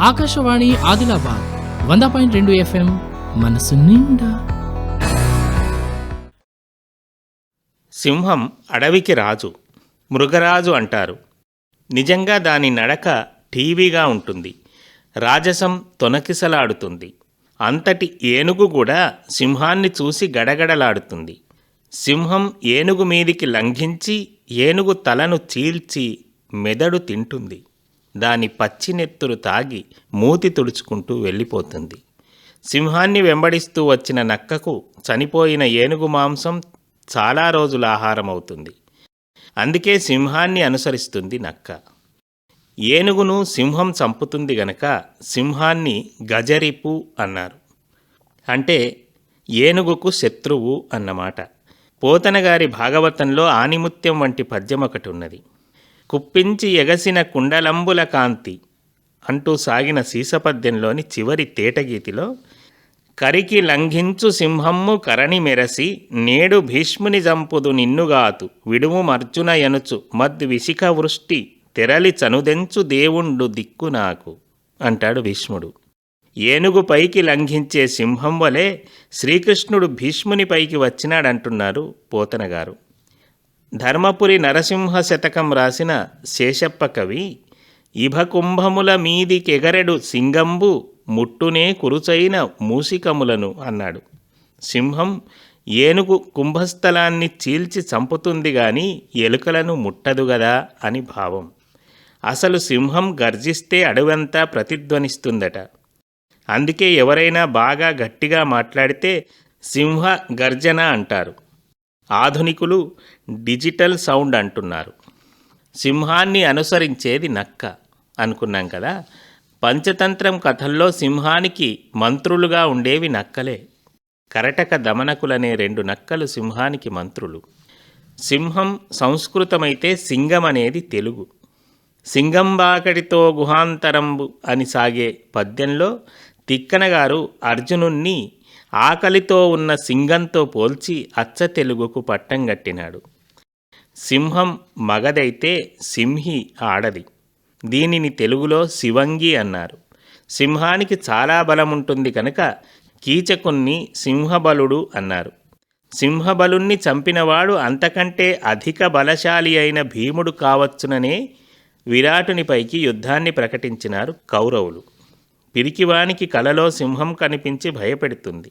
ఆకాశవాణి ఆదిలాబాద్ వంద పాయింట్ రెండు ఎఫ్ఎం మనసు నిండా. సింహం అడవికి రాజు మృగరాజు అంటారు. నిజంగా దాని నడక టీవీగా ఉంటుంది. రాజసం తొనకిసలాడుతుంది. అంతటి ఏనుగు కూడా సింహాన్ని చూసి గడగడలాడుతుంది. సింహం ఏనుగు మీదికి లంఘించి ఏనుగు తలను చీల్చి మెదడు తింటుంది. దాని పచ్చినెత్తురు తాగి మూతి తుడుచుకుంటూ వెళ్ళిపోతుంది. సింహాన్ని వెంబడిస్తూ వచ్చిన నక్కకు చనిపోయిన ఏనుగు మాంసం చాలా రోజుల ఆహారం అవుతుంది అందుకే సింహాన్ని అనుసరిస్తుంది నక్క. ఏనుగును సింహం చంపుతుంది గనక సింహాన్ని గజరిపు అన్నారు. అంటే ఏనుగుకు శత్రువు అన్నమాట. పోతనగారి భాగవతంలో ఆనిముత్యం వంటి పద్యం ఒకటి ఉన్నది. కుప్పించి ఎగసిన కుండలంబుల కాంతి అంటూ సాగిన సీసపద్యంలోని చివరి తేటగీతిలో కరికి లంఘించు సింహమ్ము కరణి మెరసి నేడు భీష్ముని జంపుదు నిన్నుగాతు విడుము మర్జున ఎనుచు మద్విశిఖ వృష్టి తెరలి చనుదెంచు దేవుండు దిక్కు నాకు అంటాడు భీష్ముడు. ఏనుగు పైకి లంఘించే సింహం వలె శ్రీకృష్ణుడు భీష్ముని పైకి వచ్చినాడంటున్నారు పోతనగారు. ధర్మపురి నరసింహ శతకం రాసిన శేషప్ప కవి ఇభకుంభముల మీదికెగరెడు సింగంబు ముట్టునే కురుచైన మూసికములను అన్నాడు. సింహం ఏనుగు కుంభస్థలాన్ని చీల్చి చంపుతుంది గాని ఎలుకలను ముట్టదు గదా అని భావం. అసలు సింహం గర్జిస్తే అడవంతా ప్రతిధ్వనిస్తుందట. అందుకే ఎవరైనా బాగా గట్టిగా మాట్లాడితే సింహ గర్జన అంటారు. ఆధునికులు డిజిటల్ సౌండ్ అంటున్నారు. సింహాన్ని అనుసరించేది నక్క అనుకున్నాం కదా. పంచతంత్రం కథల్లో సింహానికి మంత్రులుగా ఉండేవి నక్కలే. కరటక దమనకులనే రెండు నక్కలు సింహానికి మంత్రులు. సింహం సంస్కృతమైతే సింగం అనేది తెలుగు. సింగంబాకడితో గుహాంతరంబు అని సాగే పద్యంలో తిక్కనగారు అర్జునుణ్ణి ఆకలితో ఉన్న సింగంతో పోల్చి అచ్చ తెలుగుకు పట్టం గట్టినాడు సింహం మగదైతే సింహి ఆడది. దీనిని తెలుగులో శివంగి అన్నారు. సింహానికి చాలా బలం ఉంటుంది కనుక కీచకుణ్ణి సింహబలుడు అన్నారు. సింహబలుణ్ణి చంపినవాడు అంతకంటే అధిక బలశాలి అయిన భీముడు కావచ్చుననే విరాటునిపైకి యుద్ధాన్ని ప్రకటించినారు కౌరవులు. పిరికివానికి కలలో సింహం కనిపించి భయపెడుతుంది.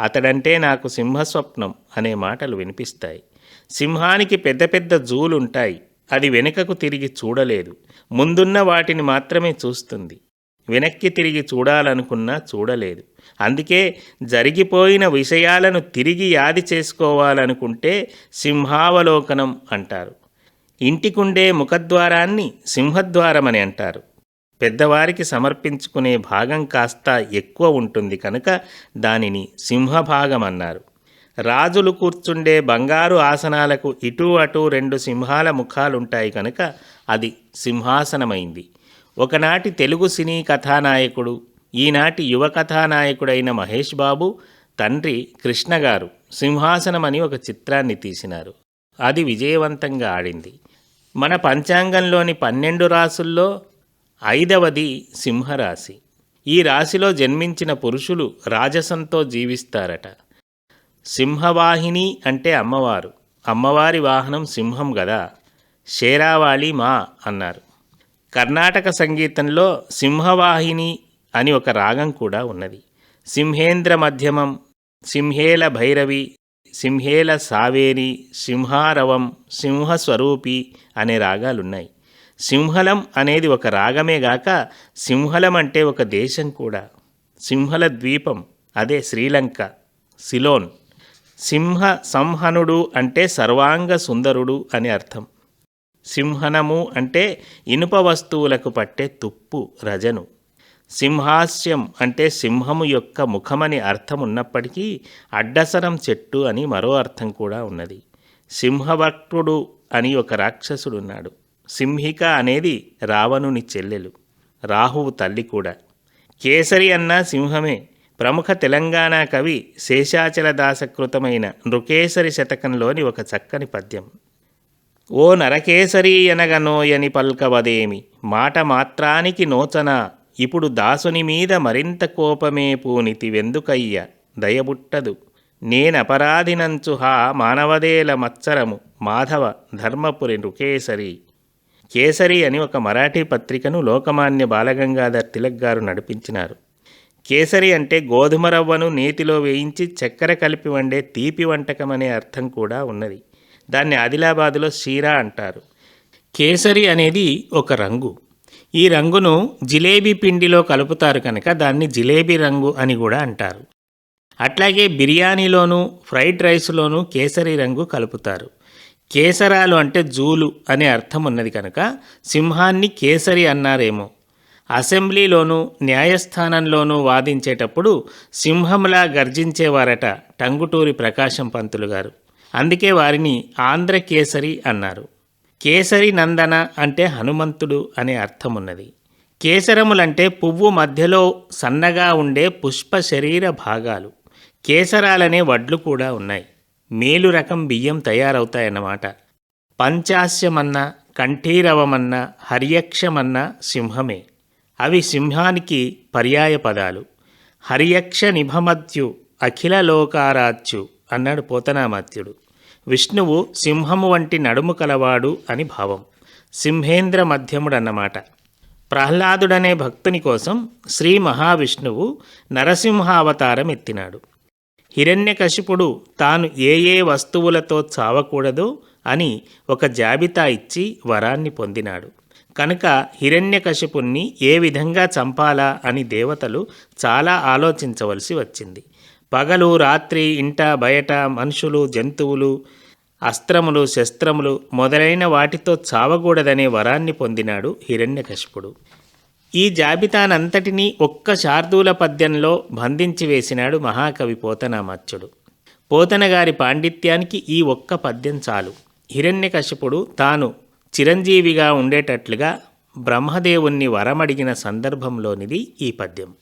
అతడంటే నాకు సింహస్వప్నం అనే మాటలు వినిపిస్తాయి. సింహానికి పెద్ద పెద్ద జూలుంటాయి. అది వెనుకకు తిరిగి చూడలేదు. ముందున్న వాటిని మాత్రమే చూస్తుంది. వెనక్కి తిరిగి చూడాలనుకున్నా చూడలేదు. అందుకే జరిగిపోయిన విషయాలను తిరిగి యాది చేసుకోవాలనుకుంటే సింహావలోకనం అంటారు. ఇంటికుండే ముఖద్వారాన్ని సింహద్వారమని అంటారు. పెద్దవారికి సమర్పించుకునే భాగం కాస్త ఎక్కువ ఉంటుంది కనుక దానిని సింహభాగం అన్నారు. రాజులు కూర్చుండే బంగారు ఆసనాలకు ఇటు అటు రెండు సింహాల ముఖాలుంటాయి కనుక అది సింహాసనమైంది. ఒకనాటి తెలుగు సినీ కథానాయకుడు ఈనాటి యువ కథానాయకుడైన మహేష్ బాబు తండ్రి కృష్ణగారు సింహాసనం అని ఒక చిత్రాన్ని తీసినారు. అది విజయవంతంగా ఆడింది. మన పంచాంగంలోని పన్నెండు రాసుల్లో ఐదవది సింహరాశి. ఈ రాశిలో జన్మించిన పురుషులు రాజసంతో జీవిస్తారట. సింహవాహిని అంటే అమ్మవారు. అమ్మవారి వాహనం సింహం గదా. షేరావాళి మా అన్నారు. కర్ణాటక సంగీతంలో సింహవాహిని అని ఒక రాగం కూడా ఉన్నది. సింహేంద్ర మధ్యమం సింహేల భైరవి సింహేల సావేరి సింహారవం సింహస్వరూపి అనే రాగాలున్నాయి. సింహలం అనేది ఒక రాగమే గాక సింహలం అంటే ఒక దేశం కూడా. సింహల ద్వీపం అదే శ్రీలంక సిలోన్. సింహ సంహనుడు అంటే సర్వాంగ సుందరుడు అని అర్థం. సింహనము అంటే ఇనుప వస్తువులకు పట్టే తుప్పు రజను. సింహాస్యం అంటే సింహము యొక్క ముఖమని అర్థం ఉన్నప్పటికీ అడ్డసరం చెట్టు అని మరో అర్థం కూడా ఉన్నది. సింహవక్రుడు అని ఒక రాక్షసుడున్నాడు. సింహిక అనేది రావణుని చెల్లెలు రాహువు తల్లి కూడా. కేసరి అన్న సింహమే ప్రముఖ తెలంగాణ కవి శేషాచల దాసకృతమైన నృకేసరి శతకంలోని ఒక చక్కని పద్యం. ఓ నరకేసరి ఎనగనోయని పల్కవదేమి మాట మాత్రానికి నోచన ఇప్పుడు దాసుని మీద మరింత కోపమే పూనితి వెందుకయ్య దయబుట్టదు. నేనపరాధినంచు హా మానవదేల మత్సరము మాధవ ధర్మపురి నృకేసరి. కేసరి అని ఒక మరాఠీ పత్రికను లోకమాన్య బాలగంగాధర్ తిలక్ గారు నడిపించినారు. కేసరి అంటే గోధుమ రవ్వను నేతిలో వేయించి చక్కెర కలిపి వండే తీపి వంటకం అనే అర్థం కూడా ఉన్నది. దాన్ని ఆదిలాబాదులో షీరా అంటారు. కేసరి అనేది ఒక రంగు. ఈ రంగును జిలేబీ పిండిలో కలుపుతారు కనుక దాన్ని జిలేబీ రంగు అని కూడా అంటారు. అట్లాగే బిర్యానీలోనూ ఫ్రైడ్ రైస్లోనూ కేసరి రంగు కలుపుతారు. కేసరాలు అంటే జూలు అనే అర్థం ఉన్నది కనుక సింహాన్ని కేసరి అన్నారేమో. అసెంబ్లీలోనూ న్యాయస్థానంలోనూ వాదించేటప్పుడు సింహంలా గర్జించేవారట టంగుటూరి ప్రకాశం పంతులు గారు. అందుకే వారిని ఆంధ్ర కేసరి అన్నారు. కేసరి నందన అంటే హనుమంతుడు అనే అర్థం ఉన్నది. కేసరములంటే పువ్వు మధ్యలో సన్నగా ఉండే పుష్ప శరీర భాగాలు. కేసరాలనే వడ్లు కూడా ఉన్నాయి. మేలు రకం బియ్యం తయారవుతాయన్నమాట. పంచాస్యమన్న కంఠీరవమన్న హరియక్షమన్న సింహమే. అవి సింహానికి పర్యాయ పదాలు. హరియక్ష నిభమత్యు అఖిల లోకారాత్యు అన్నాడు పోతనామాత్యుడు. విష్ణువు సింహము వంటి నడుము కలవాడు అని భావం. సింహేంద్ర మధ్యముడన్నమాట. ప్రహ్లాదుడనే భక్తుని కోసం శ్రీ మహావిష్ణువు నరసింహావతారం ఎత్తినాడు హిరణ్యకశిపుడు తాను ఏ ఏ వస్తువులతో చావకూడదో అని ఒక జాబితా ఇచ్చి వరాన్ని పొందినాడు. కనుక హిరణ్యకశిపుణ్ణి ఏ విధంగా చంపాలా అని దేవతలు చాలా ఆలోచించవలసి వచ్చింది. పగలు రాత్రి ఇంట బయట మనుషులు జంతువులు అస్త్రములు శస్త్రములు మొదలైన వాటితో చావకూడదనే వరాన్ని పొందినాడు హిరణ్యకశిపుడు. ఈ జాబితానంతటినీ ఒక్క శార్దూల పద్యంలో బంధించి వేసినాడు మహాకవి పోతనామత్యుడు పోతనగారి పాండిత్యానికి ఈ ఒక్క పద్యం చాలు. హిరణ్యకశిపుడు తాను చిరంజీవిగా ఉండేటట్లుగా బ్రహ్మదేవుణ్ణి వరమడిగిన సందర్భంలోనిది ఈ పద్యం.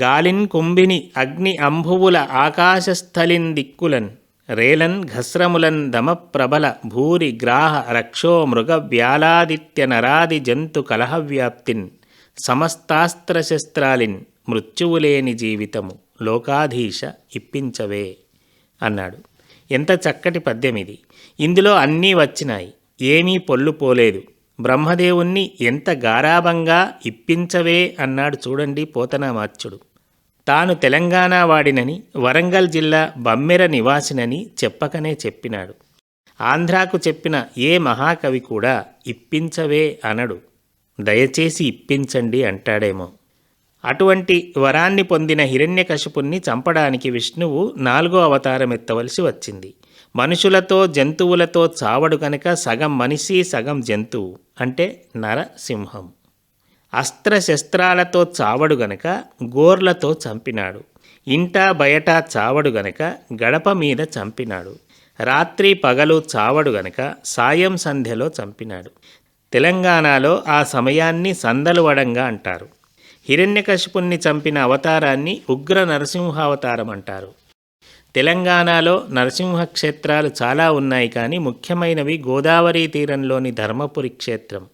గాలిన్ కుంభిని అగ్ని అంభువుల ఆకాశస్థలిన్ దిక్కులన్ రేలన్ ఘస్రములన్ దమప్రబల భూరి గ్రాహ రక్షో మృగ వ్యాలాదిత్య నరాది జంతు కలహవ్యాప్తిన్ సమస్తాస్త్రశస్త్రాలిన్ మృత్యువులేని జీవితము లోకాధీశ ఇప్పించవే అన్నాడు. ఎంత చక్కటి పద్యమిది. ఇందులో అన్నీ వచ్చినాయి. ఏమీ పొల్లు పోలేదు. బ్రహ్మదేవుణ్ణి ఎంత గారాభంగా ఇప్పించవే అన్నాడు చూడండి పోతనామాత్యుడు తాను తెలంగాణ వాడినని వరంగల్ జిల్లా బమ్మెర నివాసినని చెప్పకనే చెప్పినాడు. ఆంధ్రాకు చెప్పిన ఏ మహాకవి కూడా ఇప్పించవే అనడు. దయచేసి ఇప్పించండి అంటాడేమో. అటువంటి వరాన్ని పొందిన హిరణ్యకశిపుణ్ణి చంపడానికి విష్ణువు నాలుగో అవతారం ఎత్తవలసి వచ్చింది. మనుషులతో జంతువులతో చావడు కనుక సగం మనిషి సగం జంతువు. అంటే నరసింహం. అస్త్రశస్త్రాలతో చావడు గనక గోర్లతో చంపినాడు. ఇంట బయట చావడు గనక గడప మీద చంపినాడు. రాత్రి పగలు చావడు గనక సాయం సంధ్యలో చంపినాడు. తెలంగాణలో ఆ సమయాన్ని సందలువడంగా అంటారు. హిరణ్యకశిపుణ్ణి చంపిన అవతారాన్ని ఉగ్ర నరసింహావతారం అంటారు. తెలంగాణలో నరసింహ క్షేత్రాలు చాలా ఉన్నాయి కానీ ముఖ్యమైనవి గోదావరి తీరంలోని ధర్మపురి క్షేత్రం.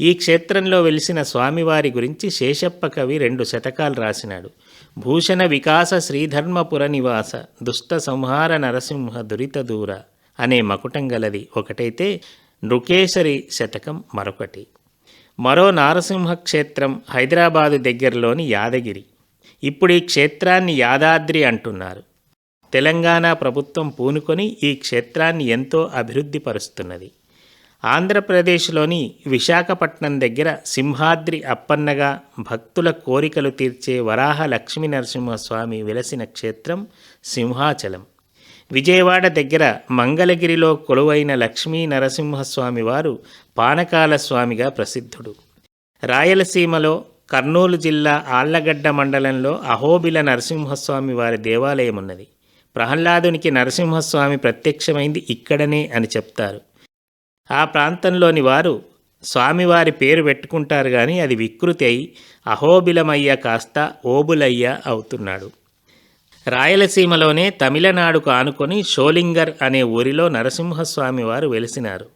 ఈ క్షేత్రంలో వెలిసిన స్వామివారి గురించి శేషప్ప కవి రెండు శతకాలు రాసినాడు. భూషణ వికాస శ్రీధర్మపుర నివాస దుష్ట సంహార నరసింహ దురిత దూర అనే మకుటం గలది ఒకటైతే నృకేశరి శతకం మరొకటి. మరో నారసింహ క్షేత్రం హైదరాబాదు దగ్గరలోని యాదగిరి. ఇప్పుడు ఈ క్షేత్రాన్ని యాదాద్రి అంటున్నారు. తెలంగాణ ప్రభుత్వం పూనుకొని ఈ క్షేత్రాన్ని ఎంతో అభివృద్ధి పరుస్తున్నది. ఆంధ్రప్రదేశ్లోని విశాఖపట్నం దగ్గర సింహాద్రి అప్పన్నగా భక్తుల కోరికలు తీర్చే వరాహ లక్ష్మీ నరసింహస్వామి వెలసిన క్షేత్రం సింహాచలం. విజయవాడ దగ్గర మంగళగిరిలో కొలువైన లక్ష్మీ నరసింహస్వామి వారు పానకాల స్వామిగా ప్రసిద్ధుడు. రాయలసీమలో కర్నూలు జిల్లా ఆళ్ళగడ్డ మండలంలో అహోబిల నరసింహస్వామి వారి దేవాలయం ఉన్నది ప్రహ్లాదునికి నరసింహస్వామి ప్రత్యక్షమైంది ఇక్కడనే అని చెప్తారు. ఆ ప్రాంతంలోని వారు స్వామివారి పేరు పెట్టుకుంటారు కానీ అది వికృతి అయి అహోబిలమయ్య కాస్త ఓబులయ్య అవుతున్నాడు. రాయలసీమలోనే తమిళనాడుకు ఆనుకొని షోలింగర్ అనే ఊరిలో నరసింహస్వామి వారు వెలిసినారు.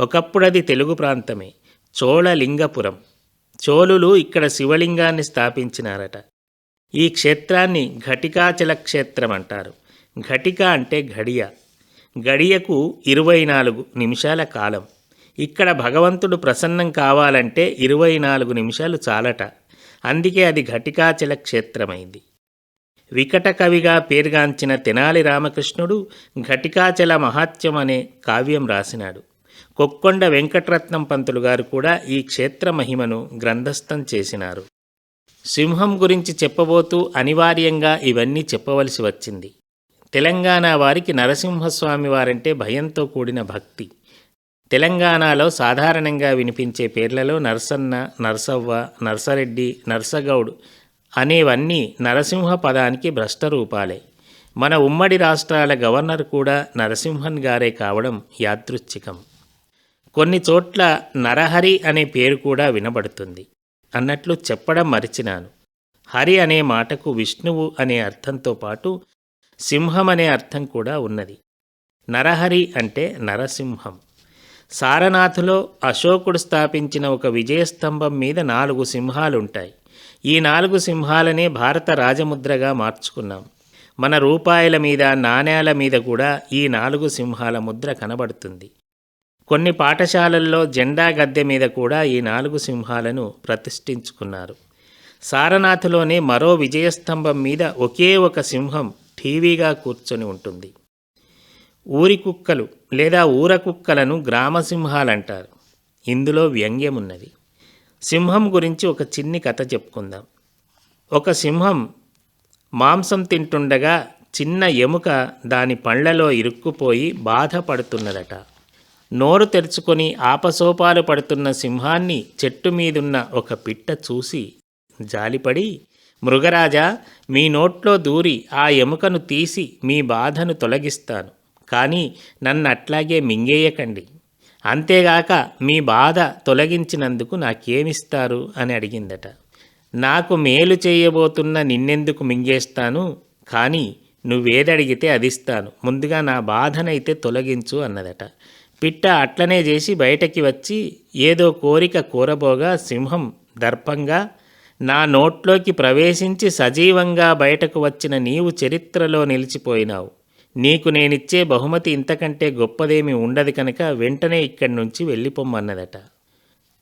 ఒకప్పుడది తెలుగు ప్రాంతమే చోళలింగపురం. చోళులు ఇక్కడ శివలింగాన్ని స్థాపించినారట. ఈ క్షేత్రాన్ని ఘటికాచల క్షేత్రం అంటారు ఘటిక అంటే ఘడియ. గడియకు ఇరవై నాలుగు నిమిషాల కాలం. ఇక్కడ భగవంతుడు ప్రసన్నం కావాలంటే ఇరవై నాలుగు నిమిషాలు చాలట. అందుకే అది ఘటికాచల క్షేత్రమైంది. వికట కవిగా పేరుగాంచిన తెనాలి రామకృష్ణుడు ఘటికాచల మహాత్యం అనే కావ్యం రాసినాడు. కొక్కొండ వెంకటరత్నం పంతులు గారు కూడా ఈ క్షేత్ర మహిమను గ్రంథస్థం చేసినారు. సింహం గురించి చెప్పబోతూ అనివార్యంగా ఇవన్నీ చెప్పవలసి వచ్చింది. తెలంగాణ వారికి నరసింహస్వామి వారంటే భయంతో కూడిన భక్తి. తెలంగాణలో సాధారణంగా వినిపించే పేర్లలో నరసన్న నరసవ్వ నరసరెడ్డి నరసగౌడ్ అనేవన్నీ నరసింహ పదానికి భ్రష్ట రూపాలే మన ఉమ్మడి రాష్ట్రాల గవర్నర్ కూడా నరసింహన్ గారే కావడం యాదృచ్ఛికం. కొన్ని చోట్ల నరహరి అనే పేరు కూడా వినబడుతుంది. అన్నట్లు చెప్పడం మరిచినాను. హరి అనే మాటకు విష్ణువు అనే అర్థంతో పాటు సింహం అనే అర్థం కూడా ఉన్నది. నరహరి అంటే నరసింహం. సారనాథులో అశోకుడు స్థాపించిన ఒక విజయస్తంభం మీద నాలుగు సింహాలుంటాయి. ఈ నాలుగు సింహాలనే భారత రాజముద్రగా మార్చుకున్నాం. మన రూపాయల మీద నాణేల మీద కూడా ఈ నాలుగు సింహాల ముద్ర కనబడుతుంది. కొన్ని పాఠశాలల్లో జెండా గద్దె మీద కూడా ఈ నాలుగు సింహాలను ప్రతిష్ఠించుకున్నారు. సారనాథ్లోనే మరో విజయస్తంభం మీద ఒకే ఒక సింహం ఠీవీగా కూర్చొని ఉంటుంది. ఊరి కుక్కలు లేదా ఊర కుక్కలను గ్రామసింహాలంటారు ఇందులో వ్యంగ్యమున్నది. సింహం గురించి ఒక చిన్ని కథ చెప్పుకుందాం. ఒక సింహం మాంసం తింటుండగా చిన్న ఎముక దాని పళ్ళలో ఇరుక్కుపోయి బాధపడుతున్నదట. నోరు తెరుచుకొని ఆపసోపాలు పడుతున్న సింహాన్ని చెట్టు మీదున్న ఒక పిట్ట చూసి జాలిపడి మృగరాజా మీ నోట్లో దూరి ఆ ఎముకను తీసి మీ బాధను తొలగిస్తాను. కానీ నన్ను అట్లాగే మింగేయకండి. అంతేగాక మీ బాధ తొలగించినందుకు నాకేమిస్తారు? అని అడిగిందట. నాకు మేలు చేయబోతున్న నిన్నెందుకు మింగేస్తాను? కానీ నువ్వేదడిగితే అదిస్తాను. ముందుగా నా బాధనైతే తొలగించు అన్నదట. పిట్ట అట్లనే చేసి బయటకి వచ్చి ఏదో కోరిక కూరబోగా సింహం దర్పంగా నా నోట్లోకి ప్రవేశించి సజీవంగా బయటకు వచ్చిన నీవు చరిత్రలో నిలిచిపోయినావు. నీకు నేనిచ్చే బహుమతి ఇంతకంటే గొప్పదేమీ ఉండదు కనుక వెంటనే ఇక్కడి నుంచి వెళ్ళిపోమ్మన్నదట.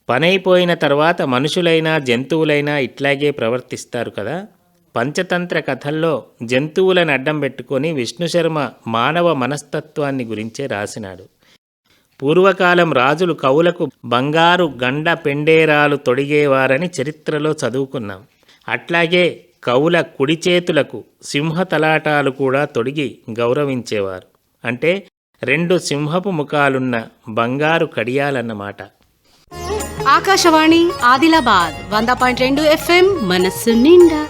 పనైపోయిన తర్వాత మనుషులైనా జంతువులైనా ఇట్లాగే ప్రవర్తిస్తారు కదా? పంచతంత్ర కథల్లో జంతువులను అడ్డం పెట్టుకొని విష్ణుశర్మ మానవ మనస్తత్వాన్ని గురించే రాసినాడు. పూర్వకాలం రాజులు కవులకు బంగారు గండ పెండేరాలు తొడిగేవారని చరిత్రలో చదువుకున్నాం. అట్లాగే కవుల కుడి చేతులకు సింహతలాటాలు కూడా తొడిగి గౌరవించేవారు. అంటే రెండు సింహపు ముఖాలున్న బంగారు కడియాలన్నమాట. ఆకాశవాణి ఆదిలాబాద్ వంద పాయింట్ రెండు ఎఫ్ఎం మనస్సు నిండా.